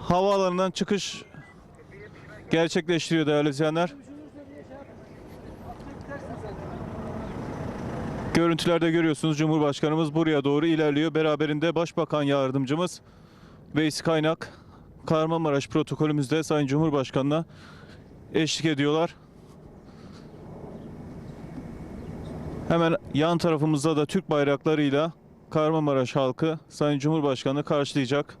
havaalanından çıkış gerçekleştiriyor değerli izleyenler. Görüntülerde görüyorsunuz Cumhurbaşkanımız buraya doğru ilerliyor. Beraberinde Başbakan Yardımcımız Veys Kaynak Kahramanmaraş protokolümüzde Sayın Cumhurbaşkanı'na eşlik ediyorlar. Hemen yan tarafımızda da Türk bayraklarıyla Kahramanmaraş halkı Sayın Cumhurbaşkanı karşılayacak.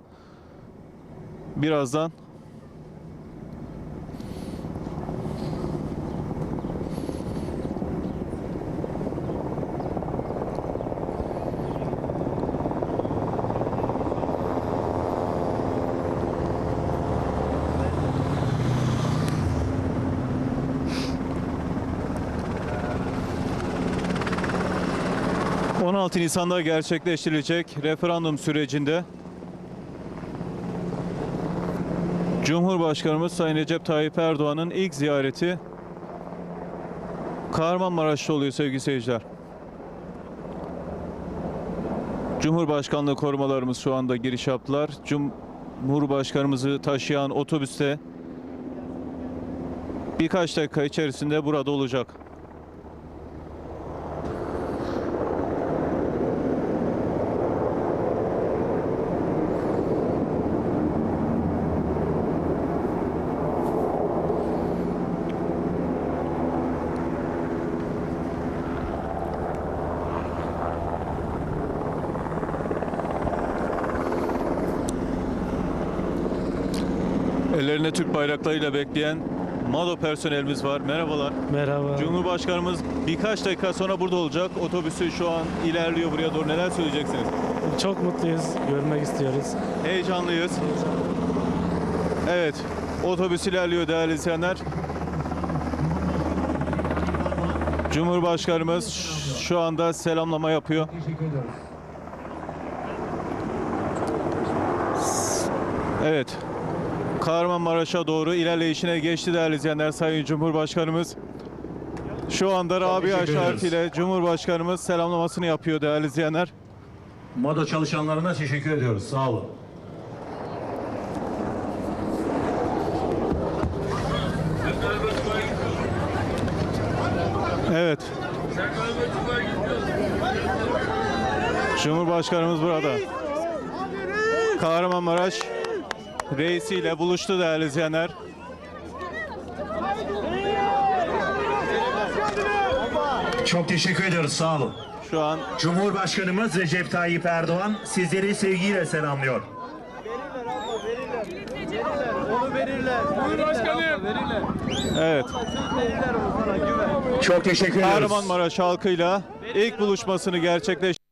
Birazdan ...16 Nisan'da gerçekleştirilecek referandum sürecinde... ...Cumhurbaşkanımız Sayın Recep Tayyip Erdoğan'ın ilk ziyareti... ...Kahramanmaraş'ta oluyor sevgili seyirciler. Cumhurbaşkanlığı korumalarımız şu anda giriş yaptılar. Cumhurbaşkanımızı taşıyan otobüste... ...birkaç dakika içerisinde burada olacak. Ellerinde Türk bayraklarıyla bekleyen MADO personelimiz var. Merhabalar. Merhaba. Cumhurbaşkanımız birkaç dakika sonra burada olacak. Otobüsü şu an ilerliyor buraya doğru. Neler söyleyeceksiniz? Çok mutluyuz. Görmek istiyoruz. Heyecanlıyız. Evet. Otobüs ilerliyor değerli izleyenler. Cumhurbaşkanımız şu anda selamlama yapıyor. Evet. Kahramanmaraş'a doğru ilerleyişine geçti değerli izleyenler Sayın Cumhurbaşkanımız. Şu anda Rabia ederiz. işaretiyle Cumhurbaşkanımız selamlamasını yapıyor değerli izleyenler. MADO çalışanlarına teşekkür ediyoruz. Sağ olun. Evet. Cumhurbaşkanımız burada. Kahramanmaraş reisiyle buluştu değerli izleyenler. Çok teşekkür ediyoruz. Sağ olun. Şu an Cumhurbaşkanımız Recep Tayyip Erdoğan sizleri sevgiyle selamlıyor. Onu verirler. Buyurun Verirler. evet Çok teşekkür ediyoruz. Kahramanmaraş halkıyla ilk buluşmasını gerçekleştirdi.